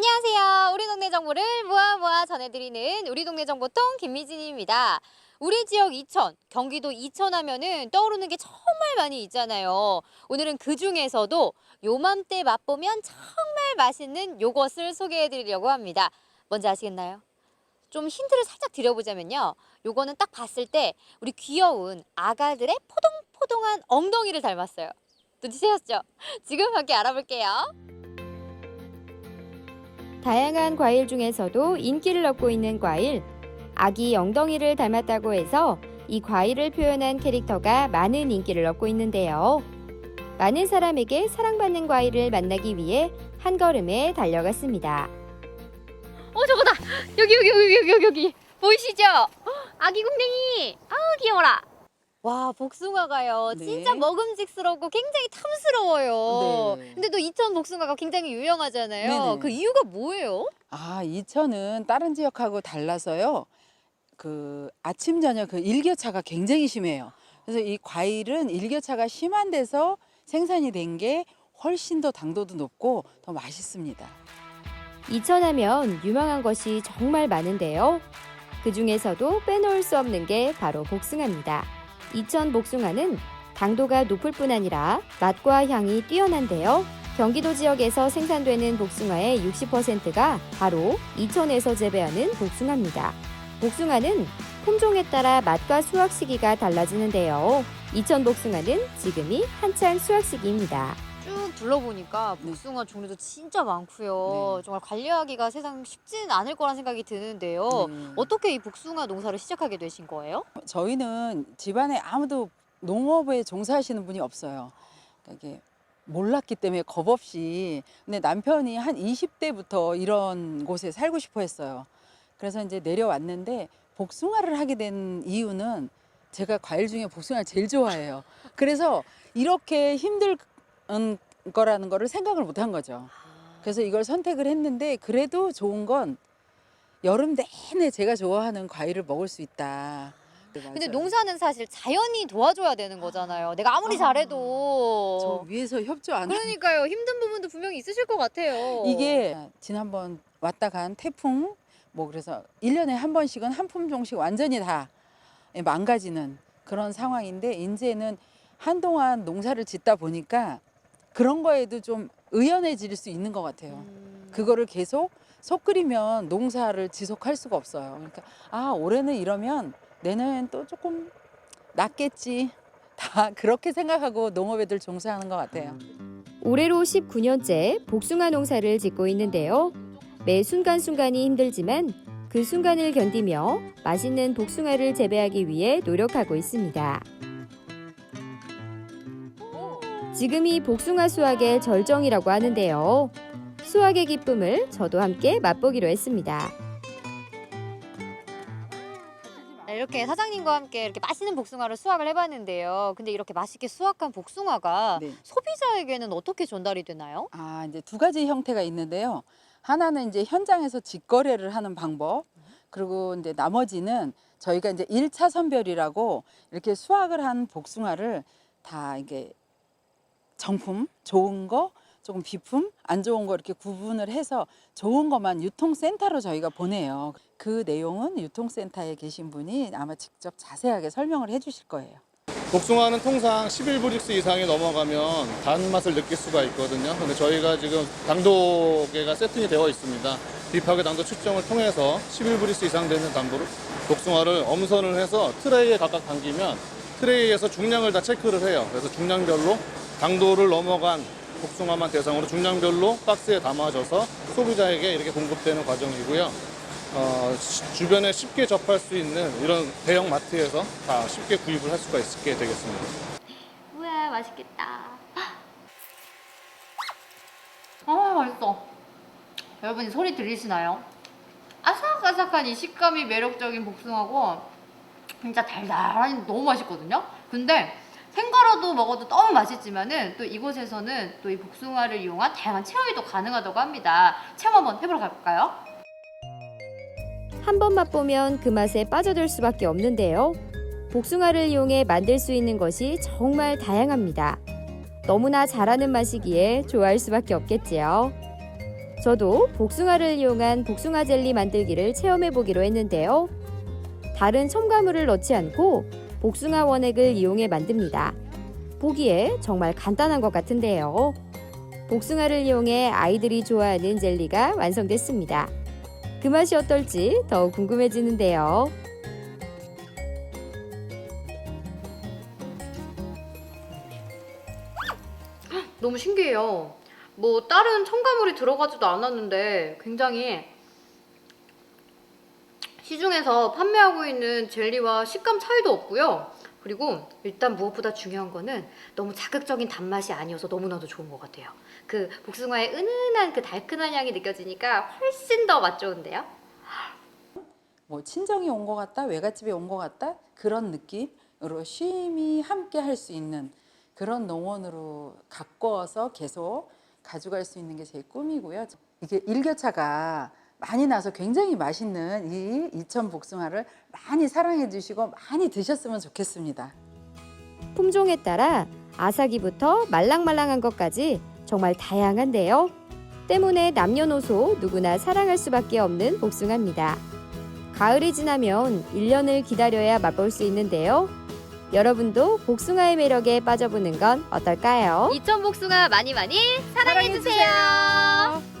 안녕하세요. 우리 동네 정보를 모아 모아 전해드리는 우리 동네 정보통 김미진입니다. 우리 지역 이천, 경기도 이천 하면은 떠오르는 게 정말 많이 있잖아요. 오늘은 그 중에서도 요맘때 맛보면 정말 맛있는 요것을 소개해드리려고 합니다. 뭔지 아시겠나요? 좀 힌트를 살짝 드려보자면요. 요거는 딱 봤을 때 우리 귀여운 아가들의 포동포동한 엉덩이를 닮았어요. 눈치채셨죠? 지금 함께 알아볼게요. 다양한 과일 중에서도 인기를 얻고 있는 과일, 아기 엉덩이를 닮았다고 해서 이 과일을 표현한 캐릭터가 많은 인기를 얻고 있는데요. 많은 사람에게 사랑받는 과일을 만나기 위해 한 걸음에 달려갔습니다. 어, 저거다! 여기, 여기, 여기, 여기, 여기. 보이시죠? 아기 궁뎅이! 아우, 귀여워라! 와, 복숭아가요. 네. 진짜 먹음직스럽고 굉장히 탐스러워요. 네. 근데 또 이천 복숭아가 굉장히 유명하잖아요. 네네. 그 이유가 뭐예요? 아, 이천은 다른 지역하고 달라서요. 그 아침 저녁 그 일교차가 굉장히 심해요. 그래서 이 과일은 일교차가 심한 데서 생산이 된 게 훨씬 더 당도도 높고 더 맛있습니다. 이천하면 유명한 것이 정말 많은데요. 그 중에서도 빼놓을 수 없는 게 바로 복숭아입니다. 이천 복숭아는 당도가 높을 뿐 아니라 맛과 향이 뛰어난데요. 경기도 지역에서 생산되는 복숭아의 60%가 바로 이천에서 재배하는 복숭아입니다. 복숭아는 품종에 따라 맛과 수확 시기가 달라지는데요. 이천 복숭아는 지금이 한창 수확 시기입니다. 쭉 둘러보니까 복숭아 종류도 진짜 많고요. 네. 정말 관리하기가 세상 쉽지는 않을 거란 생각이 드는데요. 음. 어떻게 이 복숭아 농사를 시작하게 되신 거예요? 저희는 집안에 아무도 농업에 종사하시는 분이 없어요. 그러니까 이게 몰랐기 때문에 겁 없이 근데 남편이 한 20대부터 이런 곳에 살고 싶어 했어요. 그래서 이제 내려왔는데 복숭아를 하게 된 이유는 제가 과일 중에 복숭아를 제일 좋아해요. 그래서 이렇게 힘들 음, 거라는 거를 생각을 못 한 거죠. 그래서 이걸 선택을 했는데 그래도 좋은 건 여름 내내 제가 좋아하는 과일을 먹을 수 있다. 근데 맞아요. 농사는 사실 자연이 도와줘야 되는 거잖아요. 내가 아무리 아, 잘해도. 저 위에서 협조 안 하. 그러니까요. 힘든 부분도 분명히 있으실 것 같아요. 이게 지난번 왔다 간 태풍 뭐 그래서 일년에한 번씩은 한 품종씩 완전히 다 망가지는 그런 상황인데 이제는 한동안 농사를 짓다 보니까 그런 거에도 좀 의연해질 수 있는 것 같아요. 음. 그거를 계속 속 끓이면 농사를 지속할 수가 없어요. 그러니까 아 올해는 이러면 내년엔 또 조금 낫겠지. 다 그렇게 생각하고 농업에들 종사하는 것 같아요. 올해로 19년째 복숭아 농사를 짓고 있는데요. 매 순간순간이 힘들지만 그 순간을 견디며 맛있는 복숭아를 재배하기 위해 노력하고 있습니다. 지금이 복숭아 수확의 절정이라고 하는데요. 수확의 기쁨을 저도 함께 맛보기로 했습니다. 네, 이렇게 사장님과 함께 이렇게 맛있는 복숭아를 수확을 해봤는데요. 근데 이렇게 맛있게 수확한 복숭아가 네. 소비자에게는 어떻게 전달이 되나요? 아, 이제 두 가지 형태가 있는데요. 하나는 이제 현장에서 직거래를 하는 방법. 그리고 이제 나머지는 저희가 이제 일차 선별이라고 이렇게 수확을 한 복숭아를 다 이게 정품, 좋은 거, 조금 비품, 안 좋은 거 이렇게 구분을 해서 좋은 것만 유통센터로 저희가 보내요. 그 내용은 유통센터에 계신 분이 아마 직접 자세하게 설명을 해 주실 거예요. 복숭아는 통상 11브릭스 이상이 넘어가면 단맛을 느낄 수가 있거든요. 근데 저희가 지금 당도계가 세팅이 되어 있습니다. 딥하게 당도 측정을 통해서 11브릭스 이상 되는 당도를 복숭아를 엄선을 해서 트레이에 각각 담기면 트레이에서 중량을 다 체크를 해요. 그래서 중량별로 당도를 넘어간 복숭아만 대상으로 중량별로 박스에 담아져서 소비자에게 이렇게 공급되는 과정이고요. 어, 시- 주변에 쉽게 접할 수 있는 이런 대형 마트에서 다 쉽게 구입을 할 수가 있게 되겠습니다. 우와 맛있겠다. 아 맛있어. 여러분 이 소리 들리시나요? 아삭아삭한 이 식감이 매력적인 복숭아고 진짜 달달하니 너무 맛있거든요. 근데 생거로도 먹어도 너무 맛있지만은 또 이곳에서는 또 이 복숭아를 이용한 다양한 체험이 또 가능하다고 합니다. 체험 한번 해보러 갈까요? 한 번 맛보면 그 맛에 빠져들 수밖에 없는데요. 복숭아를 이용해 만들 수 있는 것이 정말 다양합니다. 너무나 잘하는 맛이기에 좋아할 수밖에 없겠지요. 저도 복숭아를 이용한 복숭아 젤리 만들기를 체험해 보기로 했는데요. 다른 첨가물을 넣지 않고 복숭아 원액을 이용해 만듭니다. 보기에 정말 간단한 것 같은데요. 복숭아를 이용해 아이들이 좋아하는 젤리가 완성됐습니다. 그 맛이 어떨지 더욱 궁금해지는데요. 너무 신기해요. 뭐 다른 첨가물이 들어가지도 않았는데 굉장히 시중에서 판매하고 있는 젤리와 식감 차이도 없고요. 그리고 일단 무엇보다 중요한 거는 너무 자극적인 단맛이 아니어서 너무나도 좋은 것 같아요. 그 복숭아의 은은한 그 달큰한 향이 느껴지니까 훨씬 더 맛 좋은데요. 뭐 친정이 온 것 같다, 외갓집에 온 것 같다 그런 느낌으로 쉼이 함께 할 수 있는 그런 농원으로 가꿔서 계속 가져갈 수 있는 게 제 꿈이고요. 이게 일교차가 많이 나서 굉장히 맛있는 이 이천 복숭아를 많이 사랑해 주시고 많이 드셨으면 좋겠습니다. 품종에 따라 아삭이부터 말랑말랑한 것까지 정말 다양한데요. 때문에 남녀노소 누구나 사랑할 수밖에 없는 복숭아입니다. 가을이 지나면 1년을 기다려야 맛볼 수 있는데요. 여러분도 복숭아의 매력에 빠져보는 건 어떨까요? 이천 복숭아 많이 많이 사랑해주세요.